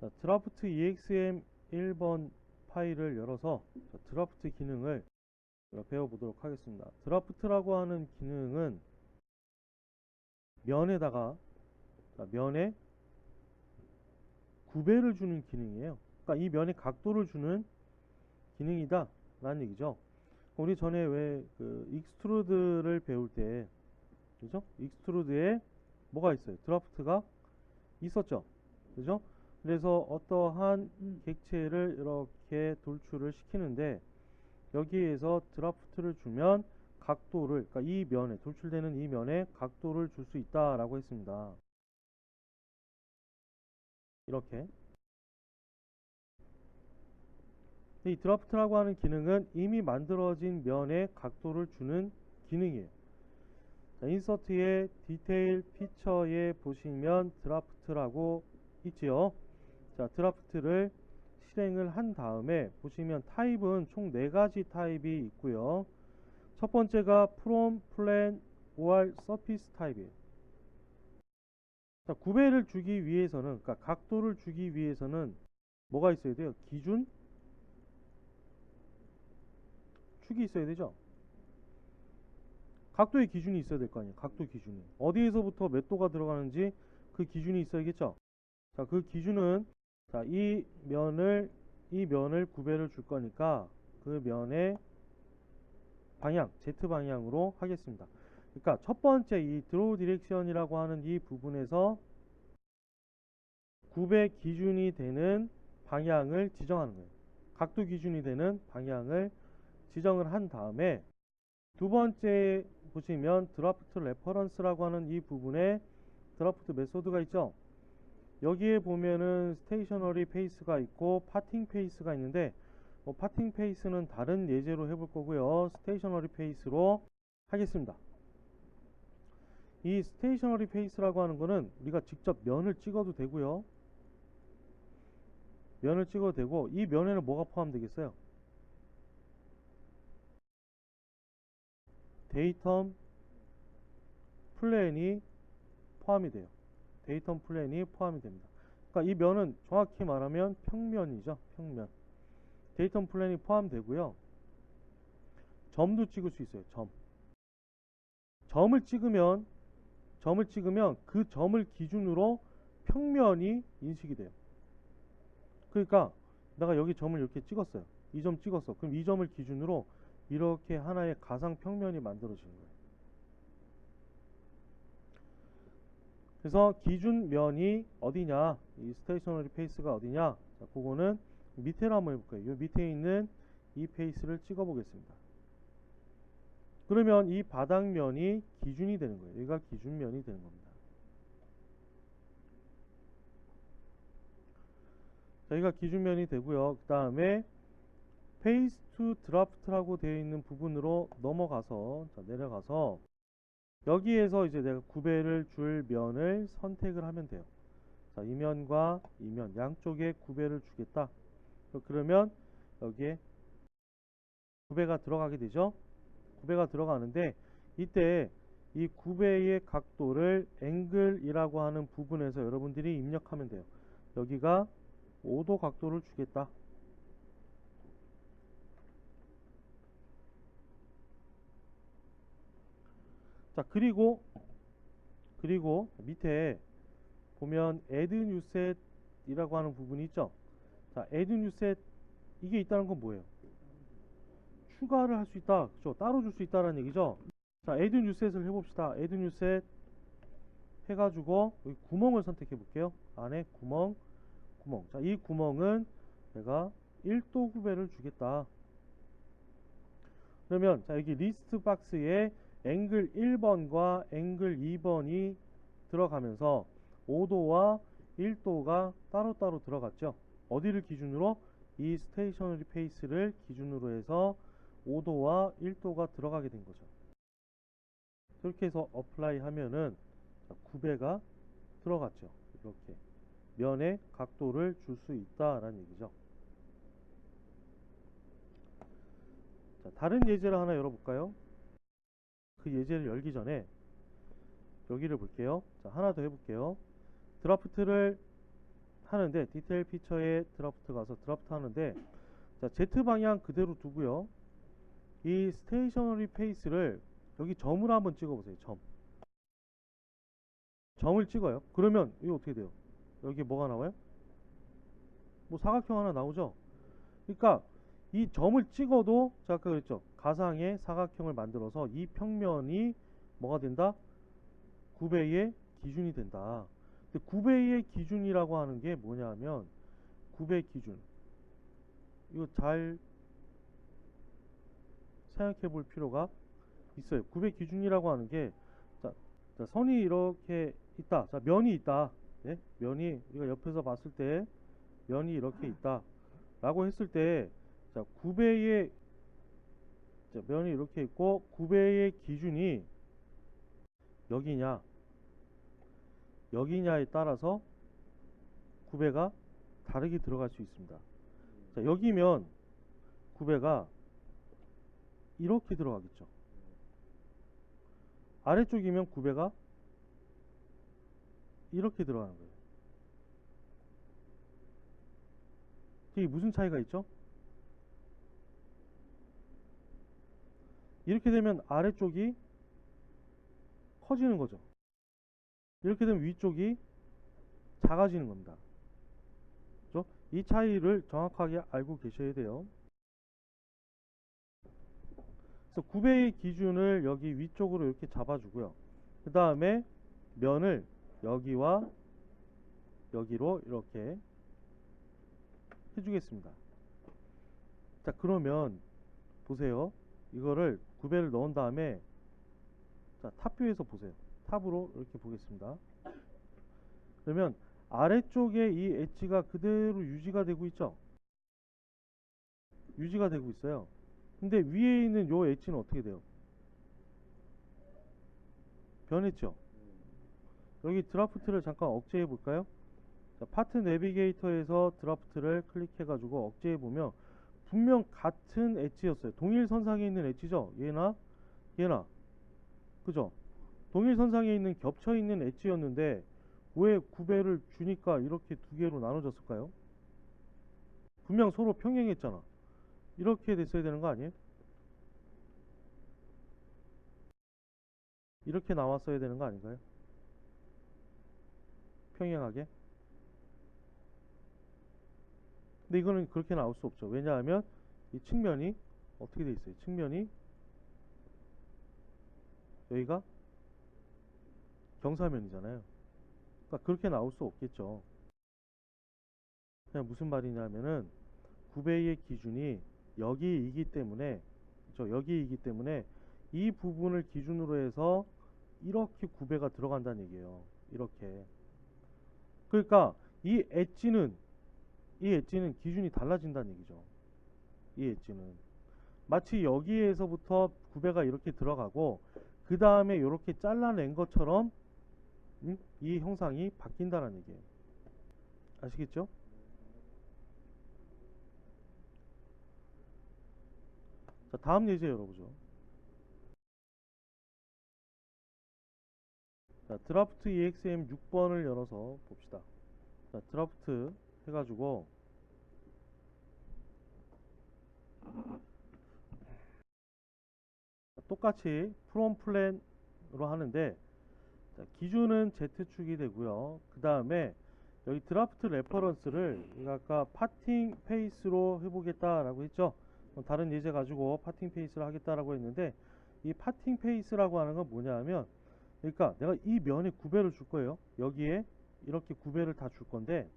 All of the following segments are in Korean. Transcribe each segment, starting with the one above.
자, 드라프트 exm 1번 파일을 열어서 자, 드라프트 기능을 배워보도록 하겠습니다. 드라프트라고 하는 기능은 면에다가 자, 면에 구배를 주는 기능이에요. 그러니까 이 면의 각도를 주는 기능이다 라는 얘기죠. 우리 전에 왜 그 익스트루드를 배울 때 그죠? 익스트루드에 뭐가 있어요? 드라프트가 있었죠. 그죠? 그래서 어떠한 객체를 이렇게 돌출을 시키는데 여기에서 드라프트를 주면 각도를 그러니까 이 면에 돌출되는 이 면에 각도를 줄 수 있다라고 했습니다. 이렇게 이 드라프트라고 하는 기능은 이미 만들어진 면에 각도를 주는 기능이에요. 자, 인서트의 디테일 피처에 보시면 드라프트라고 있지요. 자, 드라프트를 실행을 한 다음에 보시면 타입은 총 4가지 타입이 있고요. 첫 번째가 from, plan, or surface 타입이에요. 자, 구배를 주기 위해서는 그러니까 각도를 주기 위해서는 뭐가 있어야 돼요? 기준 축이 있어야 되죠. 각도의 기준이 있어야 될 거 아니에요. 각도 기준이. 어디에서부터 몇 도가 들어가는지 그 기준이 있어야겠죠. 자, 그 기준은 자, 이 면을 이 면을 구배를 줄 거니까 그 면의 방향, Z 방향으로 하겠습니다. 그러니까 첫 번째 이 드로우 디렉션이라고 하는 이 부분에서 구배 기준이 되는 방향을 지정하는 거예요. 각도 기준이 되는 방향을 지정을 한 다음에 두 번째 보시면 드라프트 레퍼런스라고 하는 이 부분에 드라프트 메소드가 있죠. 여기에 보면은 스테이셔너리 페이스가 있고 파팅 페이스가 있는데 뭐 파팅 페이스는 다른 예제로 해볼 거고요. 스테이셔너리 페이스로 하겠습니다. 이 스테이셔너리 페이스라고 하는 거는 우리가 직접 면을 찍어도 되고요. 면을 찍어도 되고 이 면에는 뭐가 포함되겠어요? 데이텀 플랜이 포함이 돼요. 데이텀 플랜이 포함이 됩니다. 그러니까 이 면은 정확히 말하면 평면이죠. 평면. 데이텀 플랜이 포함되고요. 점도 찍을 수 있어요. 점. 점을 찍으면 점을 찍으면 그 점을 기준으로 평면이 인식이 돼요. 그러니까 내가 여기 점을 이렇게 찍었어요. 이 점 찍었어. 그럼 이 점을 기준으로 이렇게 하나의 가상 평면이 만들어지는 거예요. 그래서 기준 면이 어디냐, 이 스테이셔너리 페이스가 어디냐, 자, 그거는 밑에로 한번 해볼까요? 이 밑에 있는 이 페이스를 찍어 보겠습니다. 그러면 이 바닥면이 기준이 되는 거예요. 여기가 기준면이 되는 겁니다. 자, 여기가 기준면이 되고요. 그 다음에 페이스 투 드라프트라고 되어 있는 부분으로 넘어가서 자, 내려가서 여기에서 이제 내가 구배를 줄 면을 선택을 하면 돼요. 자, 이 면과 이 면 양쪽에 구배를 주겠다. 그러면 여기에 구배가 들어가게 되죠. 구배가 들어가는데 이때 이 구배의 각도를 앵글이라고 하는 부분에서 여러분들이 입력하면 돼요. 여기가 5도 각도를 주겠다. 자 그리고 그리고 밑에 보면 add new set 이라고 하는 부분이 있죠? 자 add new set 이게 있다는 건 뭐예요? 추가를 할 수 있다. 그죠 따로 줄 수 있다라는 얘기죠? 자 add new set을 해봅시다. add new set 해가지고 여기 구멍을 선택해 볼게요. 안에 구멍 구멍. 자 이 구멍은 내가 1도 구배를 주겠다. 그러면 자 여기 리스트 박스에 앵글 1번과 앵글 2번이 들어가면서 5도와 1도가 따로따로 들어갔죠. 어디를 기준으로? 이 스테이셔너리 페이스를 기준으로 해서 5도와 1도가 들어가게 된 거죠. 이렇게 해서 어플라이 하면은 9배가 들어갔죠. 이렇게 면의 각도를 줄 수 있다라는 얘기죠. 자, 다른 예제를 하나 열어볼까요? 그 예제를 열기 전에 여기를 볼게요. 자, 하나 더 해볼게요. 드라프트를 하는데 디테일 피처에 드라프트 가서 드라프트 하는데 자 Z 방향 그대로 두고요. 이 스테이셔너리 페이스를 여기 점으로 한번 찍어 보세요 점. 점을 찍어요. 그러면 이거 어떻게 돼요? 여기 뭐가 나와요? 뭐 사각형 하나 나오죠? 그러니까 이 점을 찍어도 제가 아까 그랬죠. 가상의 사각형을 만들어서 이 평면이 뭐가 된다? 9배의 기준이 된다. 근데 9배의 기준이라고 하는 게 뭐냐면 9배 기준. 이거 잘 생각해 볼 필요가 있어요. 9배 기준이라고 하는 게 자, 자, 선이 이렇게 있다. 자 면이 있다. 예? 면이 우리가 옆에서 봤을 때 면이 이렇게 있다. 라고 했을 때 자, 9배의 자, 면이 이렇게 있고 9배의 기준이 여기냐 여기냐에 따라서 9배가 다르게 들어갈 수 있습니다. 자, 여기면 9배가 이렇게 들어가겠죠. 아래쪽이면 9배가 이렇게 들어가는 거예요. 이게 무슨 차이가 있죠? 이렇게 되면 아래쪽이 커지는 거죠. 이렇게 되면 위쪽이 작아지는 겁니다. 이 차이를 정확하게 알고 계셔야 돼요. 그래서 9배의 기준을 여기 위쪽으로 이렇게 잡아주고요. 그 다음에 면을 여기와 여기로 이렇게 해주겠습니다. 자, 그러면 보세요. 이거를 9배를 넣은 다음에 자, 탑뷰에서 보세요. 탑으로 이렇게 보겠습니다. 그러면 아래쪽에 이 엣지가 그대로 유지가 되고 있죠? 유지가 되고 있어요. 근데 위에 있는 요 엣지는 어떻게 돼요? 변했죠? 여기 드라프트를 잠깐 억제해 볼까요? 자, 파트 내비게이터에서 드라프트를 클릭해 가지고 억제해 보면 분명 같은 엣지였어요. 동일 선상에 있는 엣지죠? 얘나 얘나 그죠? 동일 선상에 있는 겹쳐 있는 엣지였는데 왜 9배를 주니까 이렇게 두 개로 나눠졌을까요? 분명 서로 평행했잖아. 이렇게 됐어야 되는 거 아니에요? 이렇게 나왔어야 되는 거 아닌가요? 평행하게? 근데 이거는 그렇게 나올 수 없죠. 왜냐하면 이 측면이 어떻게 돼 있어요? 측면이 여기가 경사면이잖아요. 그러니까 그렇게 나올 수 없겠죠. 그냥 무슨 말이냐면은 9배의 기준이 여기이기 때문에 저 여기이기 때문에 이 부분을 기준으로 해서 이렇게 9배가 들어간다는 얘기예요. 이렇게. 그러니까 이 엣지는 이 엣지는 기준이 달라진다는 얘기죠. 이 엣지는 마치 여기에서부터 9배가 이렇게 들어가고 그 다음에 이렇게 잘라낸 것처럼 음? 이 형상이 바뀐다는 얘기예요. 아시겠죠? 자, 다음 예제 열어보죠. 자, 드라프트 EXM 6번을 열어서 봅시다. 자, 드라프트 해가지고 똑같이 프롬 플랜으로 하는데 자, 기준은 Z축이 되고요. 그 다음에 여기 드라프트 레퍼런스를 아까 파팅 페이스로 해보겠다라고 했죠. 어, 다른 예제 가지고 파팅 페이스를 하겠다라고 했는데 이 파팅 페이스라고 하는 건 뭐냐면 그러니까 내가 이 면에 구배를 줄 거예요. 여기에 이렇게 구배를 다 줄 건데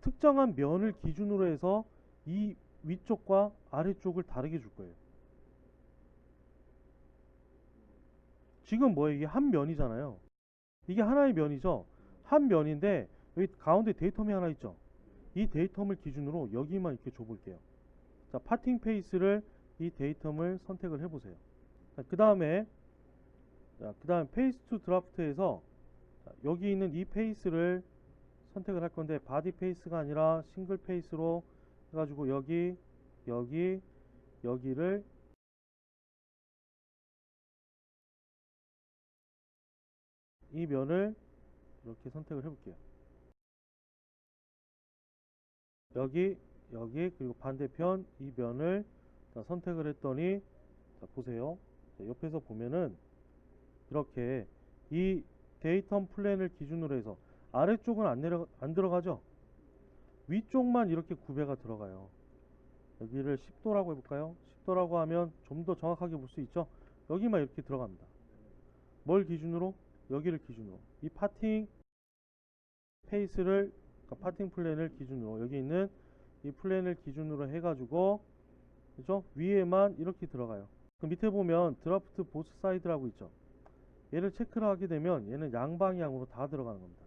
특정한 면을 기준으로 해서 이 위쪽과 아래쪽을 다르게 줄 거예요. 지금 뭐예요? 이게 한 면이잖아요. 이게 하나의 면이죠. 한 면인데 여기 가운데 데이텀이 하나 있죠. 이 데이텀을 기준으로 여기만 이렇게 줘볼게요. 자, 파팅 페이스를 이 데이텀을 선택을 해보세요. 그 다음에 그 다음 페이스 투 드라프트에서 여기 있는 이 페이스를 선택을 할 건데 바디 페이스가 아니라 싱글 페이스로 해가지고 여기 여기 여기를 이 면을 이렇게 선택을 해볼게요. 여기 여기 그리고 반대편 이 면을 자, 선택을 했더니 자, 보세요 자, 옆에서 보면은 이렇게 이 데이터 플랜을 기준으로 해서 아래쪽은 안 내려 안 들어가죠? 위쪽만 이렇게 구배가 들어가요. 여기를 10도라고 해볼까요? 10도라고 하면 좀 더 정확하게 볼 수 있죠? 여기만 이렇게 들어갑니다. 뭘 기준으로? 여기를 기준으로. 이 파팅 페이스를 그러니까 파팅 플랜을 기준으로. 여기 있는 이 플랜을 기준으로 해가지고 그죠? 위에만 이렇게 들어가요. 그 밑에 보면 드라프트 보스 사이드라고 있죠? 얘를 체크를 하게 되면 얘는 양방향으로 다 들어가는 겁니다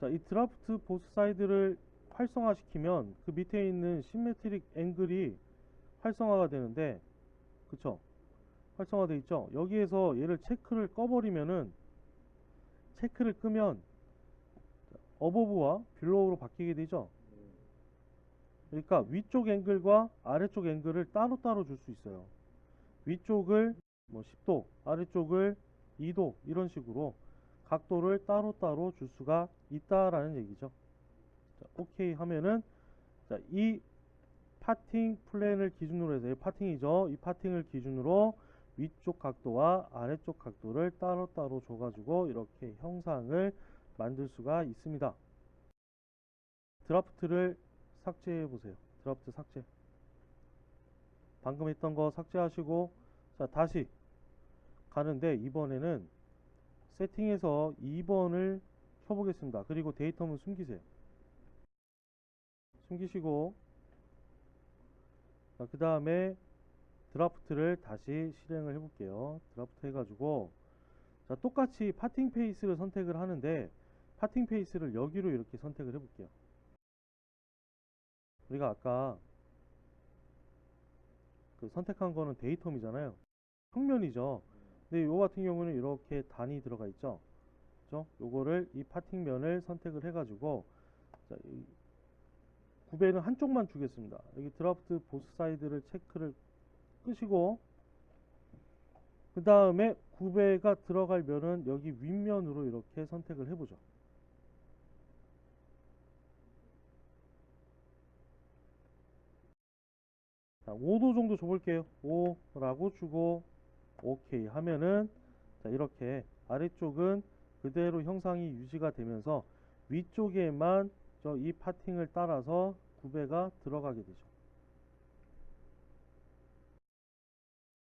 자, 이 드라프트 보스 사이드를 활성화시키면 그 밑에 있는 시메트릭 앵글이 활성화가 되는데 그쵸? 활성화돼 있죠? 여기에서 얘를 체크를 꺼버리면은 체크를 끄면 어버브와 빌로우로 바뀌게 되죠? 그러니까 위쪽 앵글과 아래쪽 앵글을 따로따로 줄 수 있어요. 위쪽을 뭐 10도 아래쪽을 2도 이런 식으로 각도를 따로따로 줄 수가 있다라는 얘기죠. 자, 오케이 하면은 자, 이 파팅 플랜을 기준으로 해서 이 파팅이죠. 이 파팅을 기준으로 위쪽 각도와 아래쪽 각도를 따로따로 줘가지고 이렇게 형상을 만들 수가 있습니다. 드라프트를 삭제해 보세요. 드라프트 삭제. 방금 했던 거 삭제하시고 자 다시 가는데 이번에는 세팅에서 2번을 켜보겠습니다. 그리고 데이터문 숨기세요. 숨기시고 그 다음에 드라프트를 다시 실행을 해 볼게요. 드라프트 해가지고 자 똑같이 파팅 페이스를 선택을 하는데 파팅 페이스를 여기로 이렇게 선택을 해 볼게요. 우리가 아까 그 선택한 거는 데이텀이잖아요. 평면이죠 근데 요 같은 경우는 이렇게 단이 들어가 있죠? 그죠? 요거를 이 파팅면을 선택을 해 가지고 자, 이 구배는 한쪽만 주겠습니다. 여기 드라프트 보스 사이드를 체크를 끄시고 그 다음에 구배가 들어갈 면은 여기 윗면으로 이렇게 선택을 해보죠. 자, 5도 정도 줘볼게요. 5라고 주고 오케이 하면은 자 이렇게 아래쪽은 그대로 형상이 유지가 되면서 위쪽에만 저 이 파팅을 따라서 구배가 들어가게 되죠